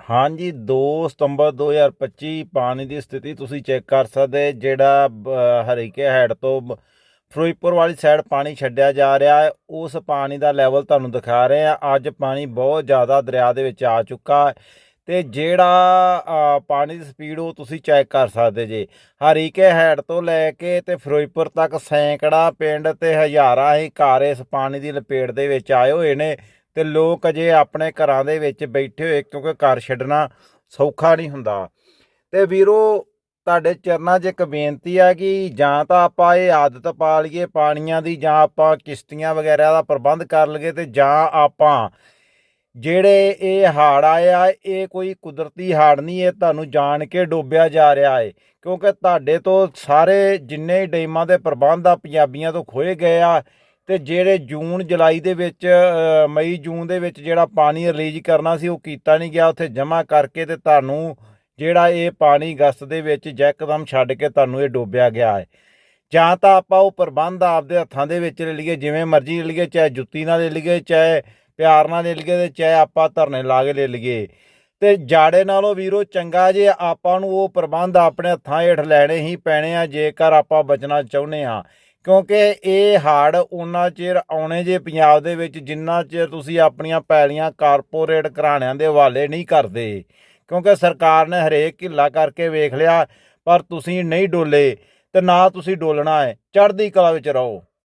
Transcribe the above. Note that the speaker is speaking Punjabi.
ਹਾਂਜੀ 2 ਸਤੰਬਰ 2025 ਪਾਣੀ ਦੀ ਸਥਿਤੀ ਤੁਸੀਂ ਚੈੱਕ ਕਰ ਸਕਦੇ, ਜਿਹੜਾ ਬ- ਹਰੀਕੇ ਹੈਡ ਤੋਂ ਫਿਰੋਜ਼ਪੁਰ ਵਾਲੀ ਸਾਈਡ ਪਾਣੀ ਛੱਡਿਆ ਜਾ ਰਿਹਾ ਹੈ, ਉਸ ਪਾਣੀ ਦਾ ਲੈਵਲ ਤੁਹਾਨੂੰ ਦਿਖਾ ਰਹੇ ਆ ਅੱਜ ਪਾਣੀ ਬਹੁਤ ਜ਼ਿਆਦਾ ਦਰਿਆ ਦੇ ਵਿੱਚ ਆ ਚੁੱਕਾ ਹੈ ਤੇ ਜਿਹੜਾ ਪਾਣੀ ਦੀ ਸਪੀਡ ਉਹ ਤੁਸੀਂ ਚੈੱਕ ਕਰ ਸਕਦੇ ਜੇ। ਹਰੀਕੇ ਹੈਡ ਤੋਂ ਲੈ ਕੇ ਤੇ ਫਿਰੋਜ਼ਪੁਰ ਤੱਕ ਸੈਂਕੜਾ ਪਿੰਡ ਤੇ ਹਜ਼ਾਰਾਂ ਹੀ ਘਰ ਇਸ ਪਾਣੀ ਦੀ ਲਪੇਟ ਦੇ ਵਿੱਚ ਆਏ ਹੋਏ ਨੇ। ਤੇ ਲੋਕ ਅਜੇ ਆਪਣੇ ਘਰਾਂ ਦੇ ਵਿੱਚ ਬੈਠੇ ਹੋਏ ਕਿਉਂਕਿ ਘਰ ਛੱਡਣਾ ਸੌਖਾ ਨਹੀਂ ਹੁੰਦਾ। ਤੇ ਵੀਰੋ, ਤੁਹਾਡੇ ਚਰਨਾਂ 'ਚ ਇੱਕ ਬੇਨਤੀ ਆ ਕਿ ਜਾਂ ਤਾਂ ਆਪਾਂ ਇਹ ਆਦਤ ਪਾ ਲਈਏ ਪਾਣੀਆਂ ਦੀ, ਜਾਂ ਆਪਾਂ ਕਿਸ਼ਤੀਆਂ ਵਗੈਰਾ ਦਾ ਪ੍ਰਬੰਧ ਕਰ ਲਈਏ ਤੇ ਜਾਂ ਆਪਾਂ ਜਿਹੜੇ ਇਹ ਹਾੜ ਆਏ ਆ, ਇਹ ਕੋਈ ਕੁਦਰਤੀ ਹਾੜ ਨਹੀਂ, ਇਹ ਤੁਹਾਨੂੰ ਜਾਣ ਕੇ ਡੋਬਿਆ ਜਾ ਰਿਹਾ ਹੈ ਕਿਉਂਕਿ ਤੁਹਾਡੇ ਤੋਂ ਸਾਰੇ ਜਿੰਨੇ ਡੈਮਾਂ ਦੇ ਪ੍ਰਬੰਧ ਆ, ਪੰਜਾਬੀਆਂ ਤੋਂ ਖੋਏ ਗਏ ਆ ਤੇ ਜਿਹੜੇ ਜੂਨ, ਜੁਲਾਈ ਦੇ ਵਿੱਚ ਮਈ, ਜੂਨ ਦੇ ਵਿੱਚ ਜਿਹੜਾ ਪਾਣੀ ਰਿਲੀਜ਼ ਕਰਨਾ ਸੀ, ਉਹ ਕੀਤਾ ਨਹੀਂ ਗਿਆ। ਉੱਥੇ ਜਮ੍ਹਾਂ ਕਰਕੇ ਤੇ ਤੁਹਾਨੂੰ ਜਿਹੜਾ ਇਹ ਪਾਣੀ ਅਗਸਤ ਦੇ ਵਿੱਚ ਯਕਦਮ ਛੱਡ ਕੇ ਤੁਹਾਨੂੰ ਇਹ ਡੋਬਿਆ ਗਿਆ ਹੈ। ਜਾਂ ਤਾਂ ਆਪਾਂ ਉਹ ਪ੍ਰਬੰਧ ਆਪਦੇ ਹੱਥਾਂ ਦੇ ਵਿੱਚ ਲੈ ਲਈਏ, ਜਿਵੇਂ ਮਰਜ਼ੀ ਲੈ ਲਈਏ, ਚਾਹੇ ਜੁੱਤੀ ਨਾਲ ਲੈ ਲਈਏ, ਚਾਹੇ ਪਿਆਰ ਨਾਲ ਲੈ ਲਈਏ ਤੇ ਚਾਹੇ ਆਪਾਂ ਧਰਨੇ ਲਾ ਕੇ ਲੈ ਲਈਏ। ਤੇ ਜਾੜੇ ਨਾਲੋਂ ਵੀਰੋ ਚੰਗਾ ਜੇ ਆਪਾਂ ਨੂੰ ਉਹ ਪ੍ਰਬੰਧ ਆਪਣੇ ਹੱਥਾਂ ਹੇਠ ਲੈਣੇ ਹੀ ਪੈਣੇ ਆ, ਜੇਕਰ ਆਪਾਂ ਬਚਣਾ ਚਾਹੁੰਦੇ ਆ ਕਿਉਂਕਿ ਇਹ ਹੜ ਉਹਨਾਂ ਚਿਰ ਆਉਣੇ ਜੇ ਪੰਜਾਬ ਦੇ ਵਿੱਚ, ਜਿੰਨਾ ਚਿਰ ਤੁਸੀਂ ਆਪਣੀਆਂ ਪੈਲੀਆਂ ਕਾਰਪੋਰੇਟ ਘਰਾਣਿਆਂ ਦੇ ਹਵਾਲੇ ਨਹੀਂ ਕਰਦੇ। ਕਿਉਂਕਿ ਸਰਕਾਰ ਨੇ ਹਰੇਕ ਢਿੱਲਾ ਕਰਕੇ ਵੇਖ ਲਿਆ, ਪਰ ਤੁਸੀਂ ਨਹੀਂ ਡੋਲੇ ਤੇ ਨਾ ਤੁਸੀਂ ਡੋਲਣਾ ਹੈ। ਚੜ੍ਹਦੀ ਕਲਾ ਵਿੱਚ ਰਹੋ।